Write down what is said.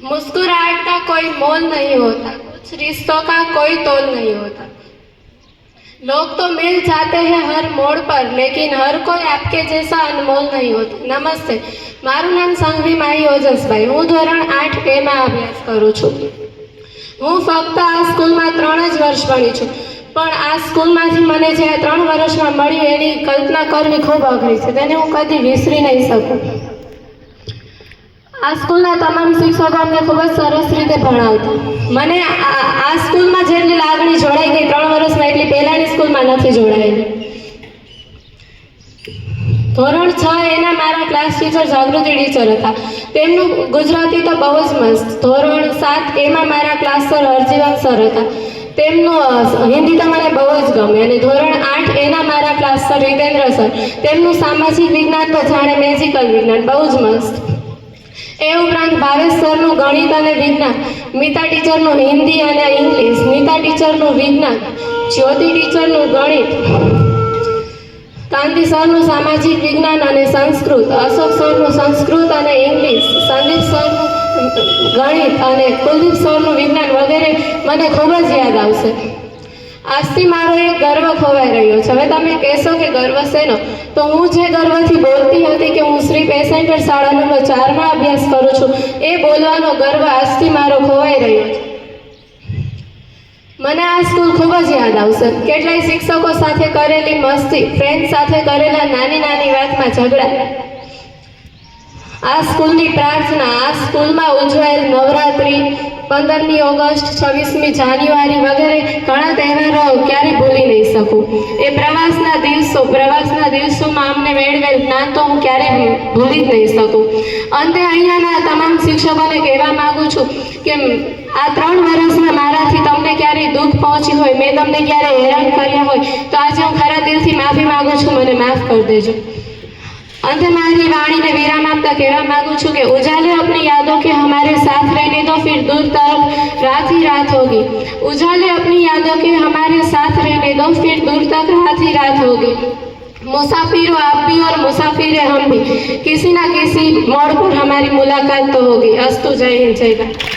मुस्कुराहट का कोई मोल नहीं होता कुछ रिश्तों का कोई तोल नहीं होता लोग तो मिल जाते हैं हर मोड़ पर लेकिन हर कोई आपके जैसा अनमोल नहीं होता नमस्ते મારું નામ સંઘવી માહી ઓજસભાઈ હું ધોરણ આઠ એમાં અભ્યાસ કરું છું હું ફક્ત આ સ્કૂલમાં ત્રણ જ વર્ષ ભણી છું પણ આ સ્કૂલમાંથી મને જે આ ત્રણ વર્ષમાં મળ્યું એની કલ્પના કરવી ખૂબ અઘરી છે તેને હું કદી વિસરી નહીં શકું આ સ્કૂલના તમામ શિક્ષકો અમને ખૂબ જ સરસ રીતે ભણાવતા મને આ સ્કૂલમાં જેટલી લાગણી જોડાઈ ગઈ, ત્રણ વર્ષમાં એટલી પહેલાંની સ્કૂલમાં નથી જોડાયેલી ધોરણ છ એના મારા ક્લાસ ટીચર જાગૃતિ ટીચર હતા. તેમનું ગુજરાતી તો બહુ જ મસ્ત. ધોરણ સાત એમાં મારા ક્લાસ સર હરજીવન સર હતા. તેમનું હિન્દી તો મને બહુ જ ગમે અને ધોરણ આઠ એના મારા ક્લાસ સર હિતેન્દ્ર સર તેમનું સામાજિક વિજ્ઞાન તો જાણે મેજિકલ વિજ્ઞાન, બહુ જ મસ્ત. એ ઉપરાંત ભાવેશ સરનું ગણિત અને વિજ્ઞાન. મીતા ટીચરનું હિન્દી અને ઇંગ્લિશ. મીતા ટીચરનું વિજ્ઞાન. જ્યોતિ ટીચરનું ગણિત. કાંતિ સરનું સામાજિક વિજ્ઞાન અને સંસ્કૃત. અશોક સરનું સંસ્કૃત અને ઇંગ્લિશ. સંદીપ સરનું ગણિત અને કુલદીપ સરનું વિજ્ઞાન વગેરે મને ખૂબ જ યાદ આવશે. આજથી મારો એક ગર્વ ખોવાઈ રહ્યો છે. હવે તમે કહેશો કે ગર્વ શેનો? તો હું જે ગર્વથી બોલતી હતી કે હું શ્રી પેસેન્ટર શાળા નંબર ચારમાં અભ્યાસ કરું છું, એ બોલવાનો ગર્વ આજથી મારો ખોવાઈ રહ્યો છે. મને આ સ્કૂલ ખૂબ જ યાદ આવશે. કેટલાય શિક્ષકો સાથે કરેલી મસ્તી ફ્રેન્ડ સાથે કરેલા નાની નાની વાતમાં ઝઘડા. આ સ્કૂલની પ્રાર્થના, આ સ્કૂલમાં પંદરમી ઓગસ્ટ, છવ્વીસમી જાન્યુઆરી વગેરે ઘણા તહેવારો ક્યારે ભૂલી નહીં શકું. એ પ્રવાસના દિવસો, પ્રવાસના દિવસોમાં અમને મેળવેલ જ્ઞાન તો હું ક્યારે ભૂલી જ નહીં શકું. અંતે અહીંયાના તમામ શિક્ષકોને કહેવા માગું છું કે આ ત્રણ વર્ષમાં મારાથી તમને ક્યારેય દુઃખ પહોંચ્યું હોય, મેં તમને ક્યારેય હેરાન કર્યા હોય, તો આજે હું ખરા દિલથી માફી માગું છું, મને માફ કરી દેજો. અંતે મારી વાણીને વિરામ આપતા કહેવા માગું છું કે ઉજાલે આપણી યાદો दूर तक रात ही रात होगी उजाले अपनी यादों के हमारे साथ रहने दो फिर दूर तक रात ही रात होगी मुसाफिर हो आप भी और मुसाफिर है हम भी किसी ना किसी मोड़ पर हमारी मुलाकात तो होगी अस्तु जय हिंद जय भारत